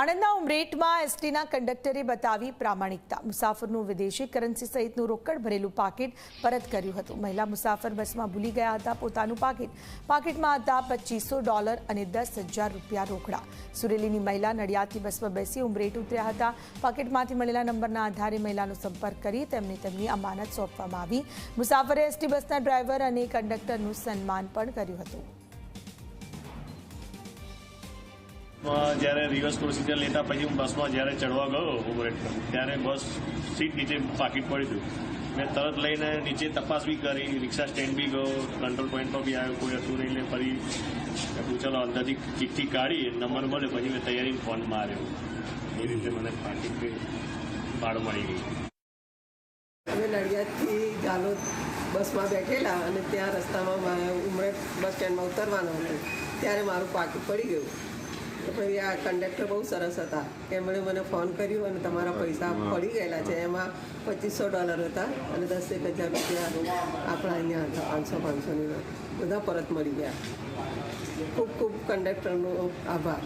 આણંદના ઉમરેઠમાં એસટીના કંડક્ટરે બતાવી પ્રામાણિકતા. મુસાફરનું વિદેશી કરન્સી સહિતનું રોકડ ભરેલું પાકીટ પરત કર્યું હતું. મહિલા મુસાફર બસમાં ભૂલી ગયા હતા પોતાનું પાકીટ. પાકીટમાં હતા પચીસો ડોલર અને દસ હજાર રૂપિયા રોકડા. સુરેલીની મહિલા નડિયાદથી બસમાં બેસી ઉમરેઠ ઉતર્યા હતા. પાકીટમાંથી મળેલા નંબરના આધારે મહિલાનો સંપર્ક કરી તેમને તેમની અમાનત સોંપવામાં આવી. મુસાફરે એસટી બસના ડ્રાઈવર અને કંડક્ટરનું સન્માન પણ કર્યું હતું. માં જ્યારે રિવર્સ પ્રોસિજર લેતા પછી હું બસમાં જ્યારે ચડવા ગયો ઉમરેઠ ત્યારે બસ સીટ નીચે પાકીટ પડ્યું હતું મેં તરત લઈને નીચે તપાસ બી કરી, રિક્ષા સ્ટેન્ડ બી ગયો કંટ્રોલ પોઈન્ટ પર બી આવ્યો, કોઈ હતું નહીં, એટલે ફરી ચાલો, અંદરથી ચીઠી કાઢી, નંબર મળે પછી મેં તૈયારી ફોન માર્યો. એ રીતે મને પાકીટ ભાડો મળી ગઈ અમે નડિયાદથી જાલોદ બસમાં બેઠેલા અને ત્યાં રસ્તામાં મારે ઉમરેઠ બસ સ્ટેન્ડમાં ઉતરવાનું હતું. ત્યારે મારું પાકીટ પડી ગયું. પછી આ કંડક્ટર બહુ સરસ હતા. એમણે મને ફોન કર્યો અને તમારા પૈસા પડી ગયેલા છે. એમાં પચીસો ડોલર હતા અને દસેક હજાર રૂપિયા આપણા અહીંયા હતા પાંચસો પાંચસોની બધા પરત મળી ગયા. ખૂબ ખૂબ કંડક્ટરનો આભાર.